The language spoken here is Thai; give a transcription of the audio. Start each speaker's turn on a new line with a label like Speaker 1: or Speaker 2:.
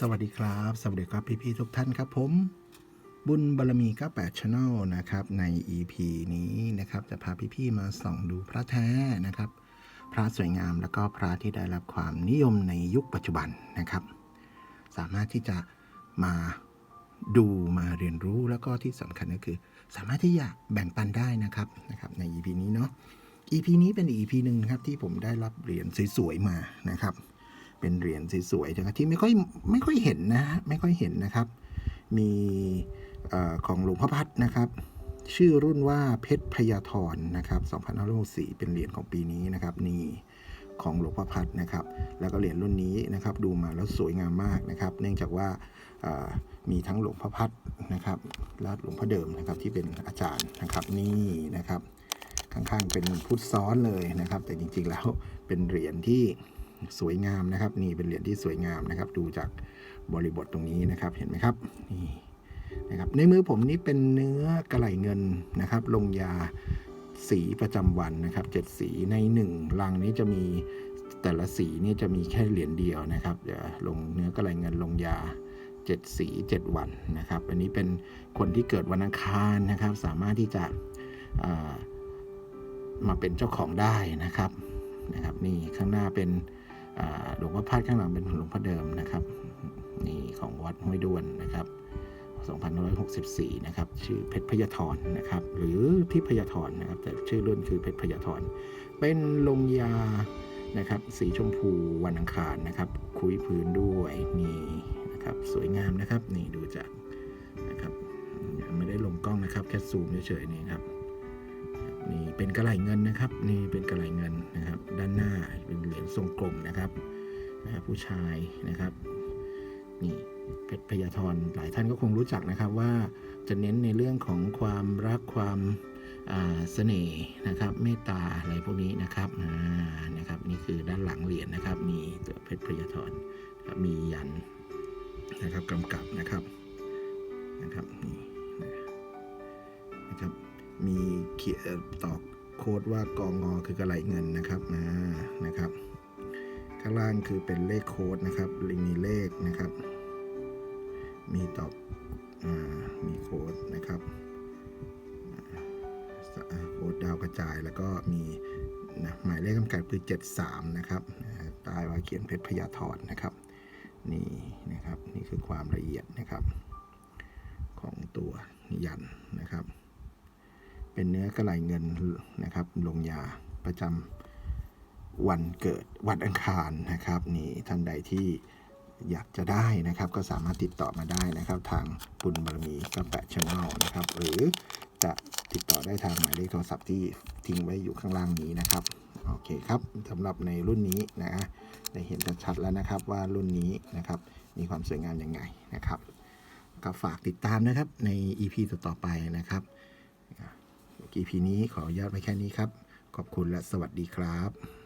Speaker 1: สวัสดีครับ สวัสดีครับพี่ๆทุกท่านครับผม บุญบารมี 98 Channel นะครับ ใน EP นี้นะครับ จะพาพี่ๆมาส่องดูพระแท้นะครับ พระสวยงามแล้วก็พระที่ได้รับความนิยมในยุคปัจจุบันนะครับ สามารถที่จะมาดูมาเรียนรู้แล้วก็ที่สำคัญก็คือ สามารถที่จะแบ่งปันได้นะครับนะครับ ใน EP นี้เนาะ EP นี้เป็น EP หนึ่งครับที่ผมได้รับเหรียญสวยๆมานะครับ เป็นเหรียญสวยๆนะครับที่ไม่ค่อยไม่ค่อยเห็นนะฮะไม่ค่อยเห็นนะครับ มีออของหลวงพ่อพัดนะครับ ชื่อรุ่นว่าเพชรพยาธรนะครับ2564เป็นเหรียญของปีนี้นะครับนี่ของหลวงพ่อพัดนะครับ แล้วก็เหรียญรุ่นนี้นะครับ ดูมาแล้วสวยงามมากนะครับ เนื่องจากว่ามีทั้งหลวงพ่อพัดนะครับ และหลวงพ่อเดิมนะครับที่เป็นอาจารย์นะครับนี่นะครับ ข้างๆเป็นพุทธซ้อนเลยนะครับ แต่จริงๆแล้วเป็นเหรียญที่ สวยงามนะครับ นี่เป็นเหรียญที่สวยงามนะครับ ดูจากบริบทตรงนี้นะครับเห็นไหมครับนี่นะครับในมือผมนี่เป็นเนื้อกระไหลเงินนะครับ ลงยาสีประจำวันนะครับเจ็ดสีในหนึ่งลังนี้จะมีแต่ละสีนี่จะมีแค่เหรียญเดียวนะครับเดี๋ยวลงเนื้อกระไหลเงินลงยาเจ็ดสีเจ็ดวันนะครับ อันนี้เป็นคนที่เกิดวันอังคารนะครับ สามารถที่จะามาเป็นเจ้าของได้นะครับนะครับ นี่ข้างหน้าเป็น หลวงพ่อพัดข้างหลังเป็นหลวงพ่อเดิมนะครับนี่ของวัดห้วยด้วนนะครับ2564 นะครับ ชื่อเพชรพยาธรนะครับ หรือทิพยาธรนะครับ แต่ชื่อรุ่นคือเพชรพยาธรเป็นลงยานะครับ สีชมพูวันอังคารนะครับ คุยพื้นด้วยนี่นะครับ สวยงามนะครับ นี่ดูจากนะครับไม่ได้ลงกล้องนะครับ แค่ซูมเฉยๆนี่ครับนี่เป็นกระไหลเงินนะครับ นี่เป็นกระไหลเงินนะครับ ทรงกลมนะครับนะบผู้ชายนะครับนี่เพชรพยาธรหลายท่านก็คงรู้จักนะครับว่าจะเน้นในเรื่องของความรักความเสน่ห์นะครับเมตตาอะไรพวกนี้นะครับนะครับนี่คือด้านหลังเหรียญนะครับ มีตัวเพชรพยาธรครับมียันนะครับกำกับนะครับนะครับนี่นะครับมีเขียนตอกโค้ดว่ากองงอคือกระไหลเงินนะครับนะครับ ข้างล่างคือเป็นเลขโค้ดนะครับมีเลขนะครับ มีตอกอมีโค้ดนะครับโค้ดดาวกระจายแล้วก็มีนะหมายเลขกำกับคือ 73 นะครับอ่าใต้ว่าเขียนเพชรพยาธรนะครับนี่นะครับนี่คือความละเอียดนะครับ ของตัวยันนะครับ เป็นเนื้อกระไหลเงินนะครับลงยาประจำ วันเกิดวันอังคารนะครับนี่ท่านใดที่อยากจะได้นะครับ ก็สามารถติดต่อมาได้นะครับ ทางบุญบารมีกับแปะช n แนลนะครับ หรือจะติดต่อได้ทางหมายเลขโทรศัพท์ที่ทิ้งไว้อยู่ข้างล่างนี้นะครับ โอเคครับสำหรับในรุ่นนี้นะได้เห็นชัดๆแล้วนะครับว่ารุ่นนี้นะครับ มีความสวยงามยังไงนะครับ ก็ฝากติดตามนะครับใน EP ต่อๆไปนะครับ EP นี้ขออนุญาตไว้แค่นี้ครับ ขอบคุณและสวัสดีครับ